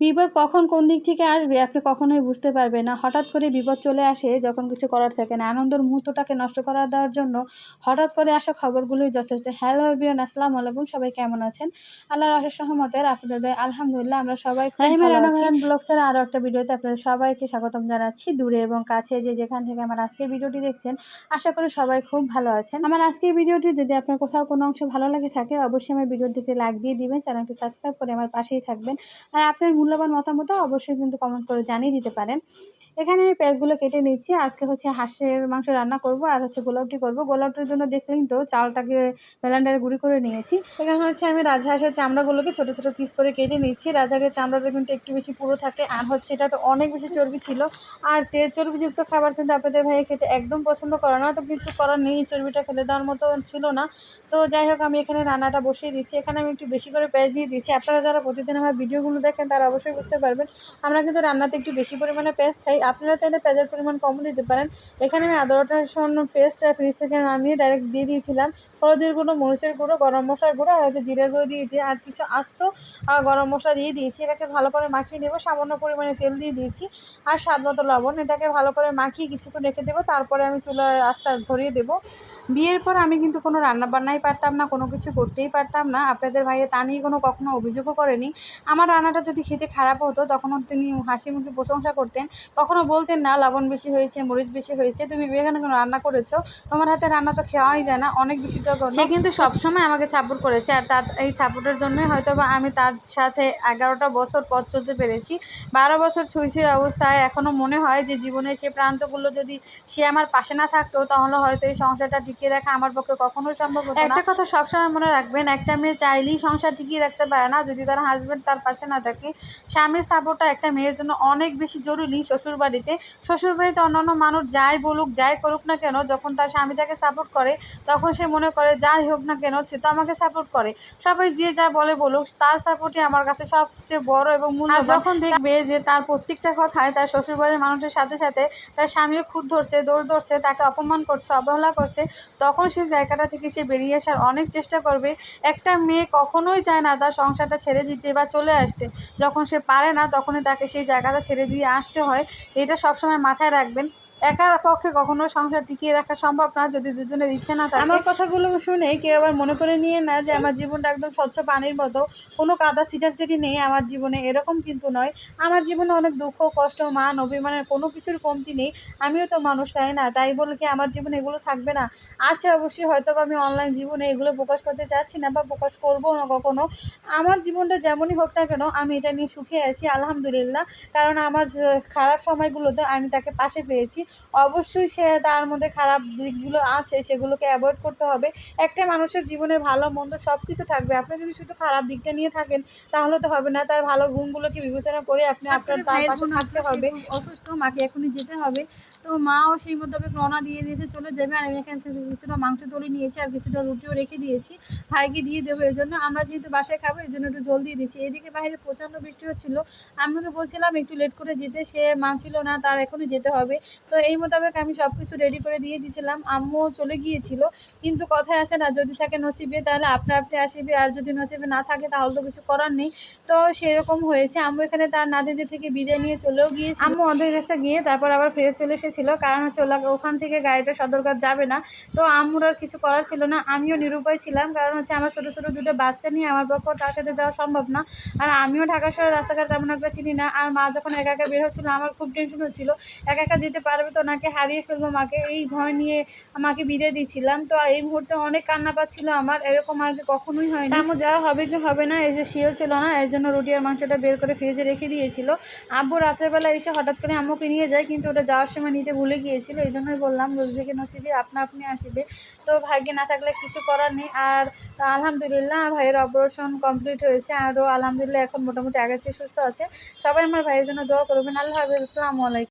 বিপদ কখন কোন দিক থেকে আসবে আপনি কখনোই বুঝতে পারবেন না। হঠাৎ করে বিপদ চলে আসে যখন কিছু করার থাকে না। আনন্দের মুহূর্তটাকে নষ্ট করা দেওয়ার জন্য হঠাৎ করে আসা খবরগুলোই যথেষ্ট। হ্যালো এভরিওয়ান আসসালামু আলাইকুম। সবাই কেমন আছেন? আল্লাহর অশেষ সহমতের আপনাদের আলহামদুলিল্লাহ আমরা সবাই রাহিমা আরও একটা ভিডিওতে আপনাদের সবাইকে স্বাগতম জানাচ্ছি। দূরে এবং কাছে যে যেখান থেকে আমার আজকের ভিডিওটি দেখছেন আশা করি সবাই খুব ভালো আছেন। আমার আজকের ভিডিওটি যদি আপনার কোথাও কোনো অংশ ভালো লাগে থাকে অবশ্যই আমার ভিডিওর দিকে লাইক দিয়ে দিবেন চ্যানেলটি সাবস্ক্রাইব করে আমার পাশেই থাকবেন। আর আপনার মূল্যবান মতামত অবশ্যই কিন্তু কমেন্ট করে জানিয়ে দিতে পারেন। এখানে আমি পেঁয়াজগুলো কেটে নিচ্ছি আজকে হচ্ছে হাঁসের মাংস রান্না করব আর হচ্ছে গোলাপটি করব। গোলাপটির জন্য দেখলেন তো চালটাকে ব্লেন্ডারে গুঁড়ি করে নিয়েছি। এখানে হচ্ছে আমি রাজহাঁসের চামড়াগুলোকে ছোট ছোট পিস করে কেটে নিচ্ছি। রাজহাঁসের চামড়াটা কিন্তু একটু বেশি পুরো থাকে আর হচ্ছে এটা তো অনেক বেশি চর্বি ছিল। আর তেল চর্বিযুক্ত খাবার কিন্তু আপনাদের ভাইয়ে খেতে একদম পছন্দ করে না। তো কিছু করার নেই, চর্বিটা ফেলে দেওয়ার মতো ছিল না। তো যাই হোক, আমি এখানে রান্নাটা বসিয়ে দিচ্ছি। এখানে আমি একটু বেশি করে পেঁয়াজ দিয়ে দিচ্ছি। আপনারা যারা প্রতিদিন আমার ভিডিওগুলো দেখেন, তারা অবশ্যই বুঝতে পারবেন। আমরা কিন্তু রান্নাতে একটু বেশি পরিমাণে পেস্ট খাই। আপনারা চাইলে পেঁয়াজের পরিমাণ কমও দিতে পারেন। এখানে আমি আদা, রসুন পেস্ট আর ফ্রিজ থেকে নামিয়ে ডাইরেক্ট দিয়ে দিয়েছিলাম। হলুদের গুঁড়ো, মরিচের গুঁড়ো, গরম মশলার গুঁড়ো আর হচ্ছে জিরের গুঁড়ো দিয়েছি। আর কিছু আস্ত গরম মশলা দিয়ে দিয়েছি। এটাকে ভালো করে মাখিয়ে নেব। সামান্য পরিমাণে তেল দিয়ে দিয়েছি। আর স্বাদ মতো লবণ। এটাকে ভালো করে মাখিয়ে কিছুক্ষণ রেখে দেবো। তারপরে আমি চুলার আঁচটা ধরিয়ে দেবো। বিয়ের পর আমি কিন্তু কোনো রান্না বান্নাই পারতাম না, কোনো কিছু করতেই পারতাম না। আপনাদের ভাইয়ে তা নিয়ে কোনো কখনো অভিযোগও করেনি। আমার রান্নাটা যদি খেতে খারাপ হতো তখনও তিনি হাসি মুখে প্রশংসা করতেন। কখনো বলতেন না লবণ বেশি হয়েছে মরিচ বেশি হয়েছে তুমি এখানে কোনো রান্না করেছ? তোমার হাতে রান্না তো খাওয়াই যায় না অনেক বেশি জঘন্য সে কিন্তু সবসময় আমাকে সাপোর্ট করেছে আর তার এই সাপোর্টের জন্যই হয়তো বা আমি তার সাথে এগারোটা বছর পথ চলতে পেরেছি। বারো বছর ছুঁই ছুঁই অবস্থায় এখনও মনে হয় যে জীবনের সে প্রান্তগুলো যদি সে আমার পাশে না থাকতো তাহলে হয়তো এই সংসারটা টিকিয়ে রাখা আমার পক্ষে কখনোই সম্ভব হতো না। একটা কথা সবসময় মনে রাখবেন একটা মেয়ে চাইলেই সংসার টিকিয়ে রাখতে পারে না। যদি তার হাজব্যান্ড তার পাশে না থাকে স্বামীর সাপোর্টটা একটা মেয়ের জন্য অনেক বেশি জরুরি শ্বশুরবাড়িতে শ্বশুরবাড়িতে অন্যান্য মানুষ যাই বলুক যাই করুক না কেন যখন তার স্বামী তাকে সাপোর্ট করে তখন সে মনে করে যাই হোক না কেন সে তো আমাকে সাপোর্ট করে। সবাই যে যা বলে বলুক তার সাপোর্টই আমার কাছে সবচেয়ে বড় এবং মূল্য যখন দেখবে যে তার প্রত্যেকটা কথায় তার শ্বশুরবাড়ির মানুষের সাথে সাথে তার স্বামীও খুদ ধরছে দৌড় ধরছে তাকে অপমান করছে অবহেলা করছে তখন সেই জায়গাটা থেকে সে বেরিয়ে আসার অনেক চেষ্টা করবে। একটা মেয়ে কখনোই চায় না তার সংসারটা ছেড়ে দিতে বা চলে আসতে। যখন সে পারে না তখনই তাকে সেই জায়গাটা ছেড়ে দিয়ে আসতে হয়। এটা সবসময় মাথায় রাখবেন। একার পক্ষে কখনো সংসার টিকিয়ে রাখা সম্ভব না, যদি দুজনের ইচ্ছে না থাকে। আমার কথাগুলো শুনে কেউ আবার মনে করে নিয়ে না যে আমার জীবনটা একদম স্বচ্ছ পানির মতো। কোনো কাদা ছিটাছিটি নেই আমার জীবনে, এরকম কিন্তু নয়। আমার জীবনে অনেক দুঃখ, কষ্ট, মান, অভিমানের কোনো কিছুর কমতি নেই। আমিও তো মানুষ, তাই না? তাই বলে কি আমার জীবনে এগুলো থাকবে না? আছে অবশ্যই হয়তো আমি অনলাইন জীবনে এগুলো প্রকাশ করতে চাচ্ছি না বা প্রকাশ করব না কখনো। আমার জীবনটা যেমনই হোক না কেন, আমি এটা নিয়ে সুখে আছি, আলহামদুলিল্লাহ। কারণ আমার খারাপ সময়গুলোতে আমি তাকে পাশে পেয়েছি। অবশ্যই সে তার মধ্যে খারাপ দিকগুলো আছে সেগুলোকে অ্যাভয়েড করতে হবে। একটা মানুষের জীবনে ভালো মন্দ সব কিছু থাকবে। আপনি যদি শুধু খারাপ দিকটা নিয়ে থাকেন তাহলে তো হবে না। তার ভালো গুণগুলোকে বিবেচনা করে আপনি আপনার তার পাশে থাকতে হবে। অসুস্থ মাকে এখনই যেতে হবে। তো মাও সেই মোতাবেক রওনা দিয়ে দিয়েছে চলে যাবে। আর আমি এখান থেকে কিছুটা মাংস তুলে নিয়েছি আর কিছুটা রুটিও রেখে দিয়েছি। ভাইকে দিয়ে দেবো এই জন্য আমরা যেহেতু বাসায় খাব এই জন্য একটু জল দিয়ে দিচ্ছি এদিকে বাইরে প্রচণ্ড বৃষ্টি হচ্ছিল আমি ওকে বলছিলাম একটু লেট করে যেতে। সে মানছিল না তার এখনই যেতে হবে। তো এই মোতাবেক আমি সব কিছু রেডি করে দিয়ে দিয়েছিলাম। আম্মুও চলে গিয়েছিল। কিন্তু কথায় আছে না, যদি থাকে নচিবে, তাহলে আপনি আপনি আসিবে। আর যদি নচিবে না থাকে, তাহলে তো কিছু করার নেই। তো সেরকম হয়েছে। আম্মু এখানে তার নাতিদের থেকে বিদায় নিয়ে চলেও গিয়েছে আম্মু অর্ধেক রাস্তা গিয়ে তারপর আবার ফিরে চলে এসেছিল। কারণ হচ্ছে ওখান থেকে গাড়িটা সদরঘাট যাবে না। তো আম্মুর আর কিছু করার ছিল না। আমিও নিরুপায় ছিলাম। কারণ হচ্ছে আমার ছোটো ছোটো দুটো বাচ্চা নিয়ে আমার পক্ষ তার সাথে যাওয়া সম্ভব না। আর আমিও ঢাকা শহরের রাস্তাঘাট তেমন একটা চিনি না। আর মা যখন একা একা বের হচ্ছিল, আমার খুব টেনশন হচ্ছিল। একা একা যেতে পারবে তো ওনাকে হারিয়ে ফেলব, মাকে এই ভয় নিয়ে আমাকে বিদায় দিচ্ছিলাম। তো এই মুহূর্তে অনেক কান্না পাচ্ছিল আমার, এরকম আর কখনোই হয়নি। আমার যাওয়া হবে কি হবে না, এই যে শিও ছিল না, এর জন্য রুটি আর মাংসটা বের করে ফ্রিজে রেখে দিয়েছিল। আব্বু রাত্রেবেলা এসে হঠাৎ করে আম্মুকে নিয়ে যায়, কিন্তু ওটা যাওয়ার সময় নিতে ভুলে গিয়েছিল, এই জন্যই বললাম রোজ থেকে নচিবি আপনা আপনি আসবে। তো ভাগ্যে না থাকলে কিছু করার নেই, আর আলহামদুলিল্লাহ ভাইয়ের অপারেশন কমপ্লিট হয়েছে, আরও আলহামদুলিল্লাহ এখন মোটামুটি আগের চেয়ে সুস্থ আছে। সবাই আমার ভাইয়ের জন্য দোয়া করবেন, আল্লাহ হাফিজ, আসসালামু আলাইকুম।